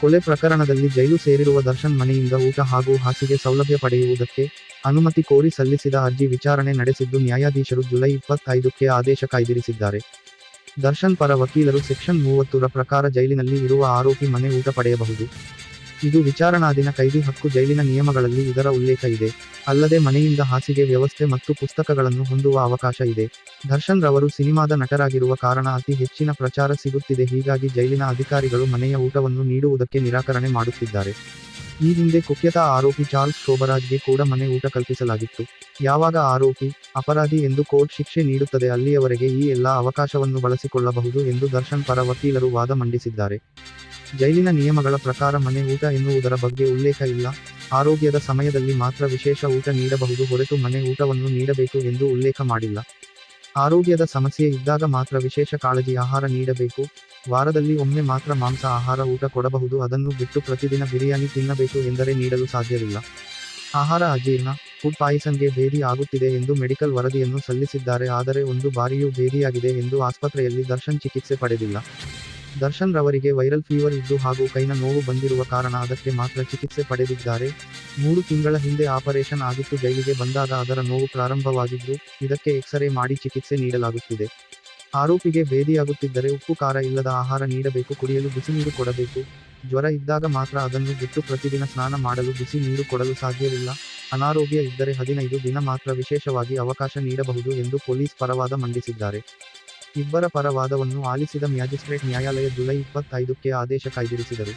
ಕೊಲೆ ಪ್ರಕರಣದಲ್ಲಿ ಜೈಲು ಸೇರಿರುವ ದರ್ಶನ್ ಮನೆಯಿಂದ ಊಟ ಹಾಗೂ ಹಾಸಿಗೆ ಸೌಲಭ್ಯ ಪಡೆಯುವುದಕ್ಕೆ ಅನುಮತಿ ಕೋರಿ ಸಲ್ಲಿಸಿದ ಅರ್ಜಿ ವಿಚಾರಣೆ ನಡೆಸಿದ್ದು ನ್ಯಾಯಾಧೀಶರು ಜುಲೈ ಇಪ್ಪತ್ತೈದಕ್ಕೆ ಆದೇಶ ಕಾಯ್ದಿರಿಸಿದ್ದಾರೆ. ದರ್ಶನ್ ಪರ ವಕೀಲರು ಸೆಕ್ಷನ್ ಮೂವತ್ತರ ಪ್ರಕಾರ ಜೈಲಿನಲ್ಲಿ ಇರುವ ಆರೋಪಿ ಮನೆ ಊಟ ಪಡೆಯಬಹುದು. ಇದು ವಿಚಾರಣಾಧೀನ ಕೈದಿ ಹಕ್ಕು ಜೈಲಿನ ನಿಯಮಗಳಲ್ಲಿ ಇದರ ಉಲ್ಲೇಖ ಇದೆ. ಅಲ್ಲದೆ ಮನೆಯಿಂದ ಹಾಸಿಗೆ ವ್ಯವಸ್ಥೆ ಮತ್ತು ಪುಸ್ತಕಗಳನ್ನು ಹೊಂದುವ ಅವಕಾಶ ಇದೆ. ದರ್ಶನ್ ರವರು ಸಿನಿಮಾದ ನಟರಾಗಿರುವ ಕಾರಣ ಅತಿ ಹೆಚ್ಚಿನ ಪ್ರಚಾರ ಸಿಗುತ್ತಿದೆ. ಹೀಗಾಗಿ ಜೈಲಿನ ಅಧಿಕಾರಿಗಳು ಮನೆಯ ಊಟವನ್ನು ನೀಡುವುದಕ್ಕೆ ನಿರಾಕರಣೆ ಮಾಡುತ್ತಿದ್ದಾರೆ. ಈ ಹಿಂದೆ ಕುಖ್ಯತ ಆರೋಪಿ ಚಾರ್ಲ್ಸ್ ಶೋಭರಾಜ್ಗೆ ಕೂಡ ಮನೆ ಊಟ ಕಲ್ಪಿಸಲಾಗಿತ್ತು. ಯಾವಾಗ ಆರೋಪಿ, ಅಪರಾಧಿ ಎಂದು ಕೋರ್ಟ್ ಶಿಕ್ಷೆ ನೀಡುತ್ತದೆ ಅಲ್ಲಿಯವರೆಗೆ ಈ ಎಲ್ಲಾ ಅವಕಾಶವನ್ನು ಬಳಸಿಕೊಳ್ಳಬಹುದು ಎಂದು ದರ್ಶನ್ ಪರ ವಕೀಲರು ವಾದ ಮಂಡಿಸಿದ್ದಾರೆ. ಜೈಲಿನ ನಿಯಮಗಳ ಪ್ರಕಾರ ಮನೆ ಊಟ ಎನ್ನುವುದರ ಬಗ್ಗೆ ಉಲ್ಲೇಖ ಇಲ್ಲ. ಆರೋಗ್ಯದ ಸಮಯದಲ್ಲಿ ಮಾತ್ರ ವಿಶೇಷ ಊಟ ನೀಡಬಹುದು ಹೊರತು ಮನೆ ಊಟವನ್ನು ನೀಡಬೇಕು ಎಂದು ಉಲ್ಲೇಖ ಮಾಡಿಲ್ಲ. ಆರೋಗ್ಯದ ಸಮಸ್ಯೆ ಇದ್ದಾಗ ಮಾತ್ರ ವಿಶೇಷ ಕಾಳಜಿ ಆಹಾರ ನೀಡಬೇಕು. ವಾರದಲ್ಲಿ ಒಮ್ಮೆ ಮಾತ್ರ ಮಾಂಸ ಆಹಾರ ಊಟ ಕೊಡಬಹುದು. ಅದನ್ನು ಬಿಟ್ಟು ಪ್ರತಿದಿನ ಬಿರಿಯಾನಿ ತಿನ್ನಬೇಕು ಎಂದರೆ ನೀಡಲು ಸಾಧ್ಯವಿಲ್ಲ. ಆಹಾರ ಅಜೀರ್ಣ, ಫುಡ್ ಪಾಯಿಸನ್ಗೆ ಭೇದಿ ಆಗುತ್ತಿದೆ ಎಂದು ಮೆಡಿಕಲ್ ವರದಿಯನ್ನು ಸಲ್ಲಿಸಿದ್ದಾರೆ. ಆದರೆ ಒಂದು ಬಾರಿಯೂ ಭೇದಿಯಾಗಿದೆ ಎಂದು ಆಸ್ಪತ್ರೆಯಲ್ಲಿ ದರ್ಶನ್ ಚಿಕಿತ್ಸೆ ಪಡೆದಿಲ್ಲ. ದರ್ಶನ್ ರವರಿಗೆ ವೈರಲ್ ಫೀವರ್ ಇದ್ದು ಹಾಗೂ ಕೈನ ನೋವು ಬಂದಿರುವ ಕಾರಣ ಅದಕ್ಕೆ ಮಾತ್ರ ಚಿಕಿತ್ಸೆ ಪಡೆದಿದ್ದಾರೆ. ಮೂರು ತಿಂಗಳ ಹಿಂದೆ ಆಪರೇಷನ್ ಆಗಿತ್ತು, ಜೈಲಿಗೆ ಬಂದಾಗ ಅದರ ನೋವು ಪ್ರಾರಂಭವಾಗಿದ್ದು, ಇದಕ್ಕೆ ಎಕ್ಸರೆ ಮಾಡಿ ಚಿಕಿತ್ಸೆ ನೀಡಲಾಗುತ್ತಿದೆ. ಆರೋಪಿಗೆ ಭೇದಿಯಾಗುತ್ತಿದ್ದರೆ ಉಪ್ಪು, ಖಾರ ಇಲ್ಲದ ಆಹಾರ ನೀಡಬೇಕು, ಕುಡಿಯಲು ಬಿಸಿ ನೀರು ಕೊಡಬೇಕು. ಜ್ವರ ಇದ್ದಾಗ ಮಾತ್ರ ಅದನ್ನು ಬಿಟ್ಟು ಪ್ರತಿದಿನ ಸ್ನಾನ ಮಾಡಲು ಬಿಸಿ ನೀರು ಕೊಡಲು ಸಾಧ್ಯವಿಲ್ಲ. ಅನಾರೋಗ್ಯ ಇದ್ದರೆ ಹದಿನೈದು ದಿನ ಮಾತ್ರ ವಿಶೇಷವಾಗಿ ಅವಕಾಶ ನೀಡಬಹುದು ಎಂದು ಪೊಲೀಸ್ ಪರವಾದ ಮಂಡಿಸಿದ್ದಾರೆ. ಇಬ್ಬರ ಪರವಾದವನ್ನು ಆಲಿಸಿದ ಮ್ಯಾಜಿಸ್ಟ್ರೇಟ್ ನ್ಯಾಯಾಲಯ ಜುಲೈ ಇಪ್ಪತ್ತೈದಕ್ಕೆ ಆದೇಶ ಕಾಯ್ದಿರಿಸಿದರು.